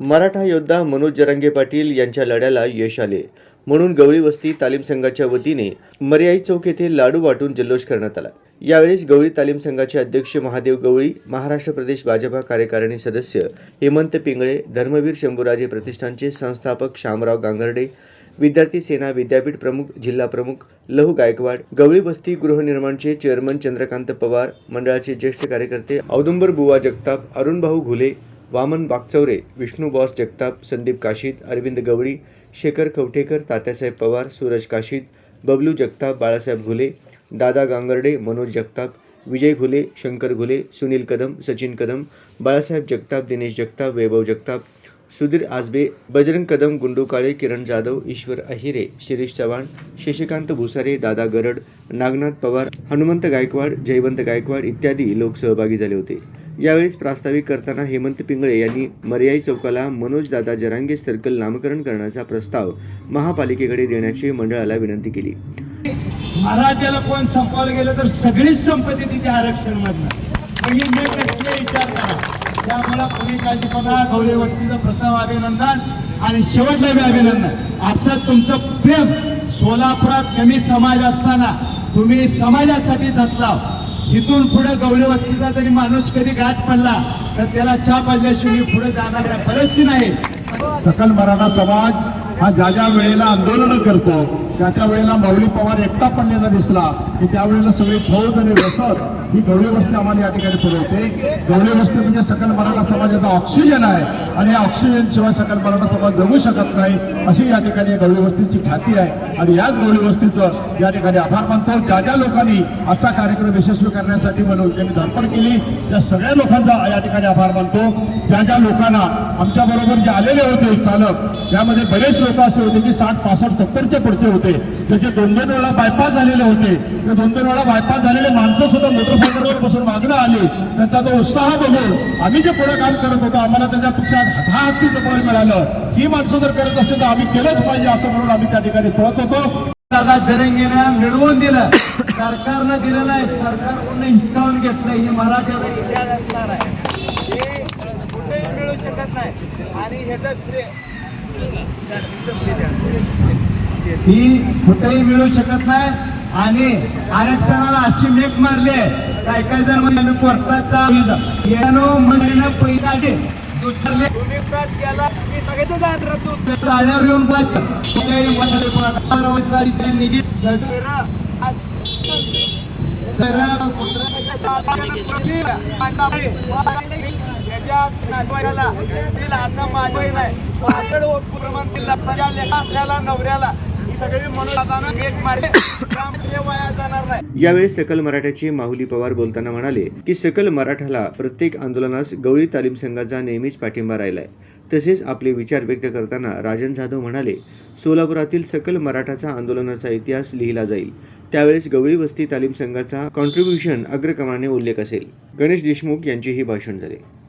मराठा योद्धा मनोज जरांगे पाटील यांच्या लढ्याला यश आले. म्हणून गवळी वस्ती तालीम संघाच्या वतीने मर्याई चौक येथे लाडू वाटून जल्लोष करण्यात आला. यावेळेस गवळी तालीम संघाचे अध्यक्ष महादेव गवळी महाराष्ट्र प्रदेश भाजपा कार्यकारिणी सदस्य हेमंत पिंगळे धर्मवीर शंभूराजे प्रतिष्ठानचे संस्थापक शामराव गांगर्डे विद्यार्थी सेना विद्यापीठ प्रमुख जिल्हा प्रमुख लहू गायकवाड गवळी वस्ती गृहनिर्माणचे चेअरमन चंद्रकांत पवार मंडळाचे ज्येष्ठ कार्यकर्ते औदुंबर बुवा जगताप अरुणभाऊ घुले वामन बागचौरे विष्णू बॉस जगताप संदीप काशीद अरविंद गवळी शेखर कवठेकर तात्यासाहेब पवार सूरज काशीद बबलू जगताप बाळासाहेब घुले दादा गांगर्डे मनोज जगताप विजय घुले शंकर घुले सुनील कदम सचिन कदम बाळासाहेब जगताप दिनेश जगताप वैभव जगताप सुधीर आजबे बजरंग कदम गुंडू काळे किरण जाधव ईश्वर अहिरे शिरीष चव्हाण शशिकांत भुसारे दादा गरड नागनाथ पवार हनुमंत गायकवाड जयवंत गायकवाड इत्यादी लोक सहभागी झाले होते. यावेळेस प्रास्ताविक करताना हेमंत पिंगळे यांनी मर्याई चौकाला मनोज दादा जरांगे सर्कल नामकरण करण्याचा प्रस्ताव महापालिकेकडे देण्याची मंडळाला विनंती केली. मराठ्याला कोण संपवायला गेलं तर सगळीच संपत्ती तिथे आरक्षण मधनं म्हणजे मी कसले विचार करा. त्यामुळे कोणी काळजी करा वस्तीचं प्रथम अभिनंदन आणि शेवटला मी अभिनंदन. असं तुमचं प्रेम सोलापुरात कमी समाज असताना तुम्ही समाजासाठी झटला इथून पुढे गवळे वस्तीचा जरी माणूस कधी गाठ पडला तर त्याला चहा पाजल्याशिवाय पुढे जाणार नाही परिस्थिती नाही. सकल मराठा समाज हा ज्या ज्या वेळेला आंदोलन करतो त्या त्या वेळेला माऊली पवार एकटा पडलेला दिसला की त्यावेळेला सगळी फौज आणि रसद ही गवळी वस्ती आम्हाला या ठिकाणी पुरवते गवळी वस्ती म्हणजे सकल मराठा समाजाचा ऑक्सिजन आहे. आणि या ऑक्सिजन शिवाय सकल मराठा समाज जगू शकत नाही अशी या ठिकाणी गवळी वस्तीची ख्याती आहे. आणि याच गवळी वस्तीचं या ठिकाणी आभार मानतो. ज्या ज्या लोकांनी आजचा कार्यक्रम यशस्वी करण्यासाठी म्हणून त्यांनी धडपड केली त्या सगळ्या लोकांचा या ठिकाणी आभार मानतो. ज्या ज्या लोकांना आमच्या बरोबर जे आलेले होते चालक त्यामध्ये बरेच लोक असे होते की साठ पासष्ट सत्तरचे पुढचे होते. त्याचे दोन दोन वेळा बायपास झालेले होते. ते दोन दोन वेळा बायपास झालेले माणसं सुद्धा मोठं बसून मागणं आली त्यांचा तो उत्साह बघून आम्ही जे पुढे काम करत होतो आम्हाला त्याच्यापेक्षा दहा हत्तीचं फळ मिळालं ही माणसं जर करत असेल तर आम्ही केलंच पाहिजे असं म्हणून आम्ही त्या ठिकाणी पळत होतो. दादा जरंगीनं मिळवून दिलं. सरकारनं दिलेलं आहे. सरकारकडून हिसकावून घेतलं ही मराठ्याचा इतिहास असणार आहे. कुठेही मिळू शकत नाही. आणि ह्याच ही कुठेही मिळू शकत नाही. आणि आरक्षणाला अशी मेक मारली आहे. काय काय जण म्हणजे आम्ही कोर्टाचा येणं म्हणजे पहिला घे दुसरे केला की सगळे आल्यावर येऊन पाच निधी नवऱ्याला सगळी म्हणून एक मारले वाया जाणार नाही यावेळी सकल मराठ्याचे माहुली पवार बोलताना म्हणाले की सकल मराठाला प्रत्येक आंदोलनास गवळी तालीम संघाचा नेहमीच पाठिंबा राहिलाय. तसेच आपले विचार व्यक्त करताना राजन जाधव म्हणाले सोलापुरातील सकल मराठाचा आंदोलनाचा इतिहास लिहिला जाईल. त्यावेळेस गवळी वस्ती तालीम संघाचा कॉन्ट्रीब्युशन अग्रक्रमाने उल्लेख असेल. गणेश देशमुख यांचेही भाषण झाले.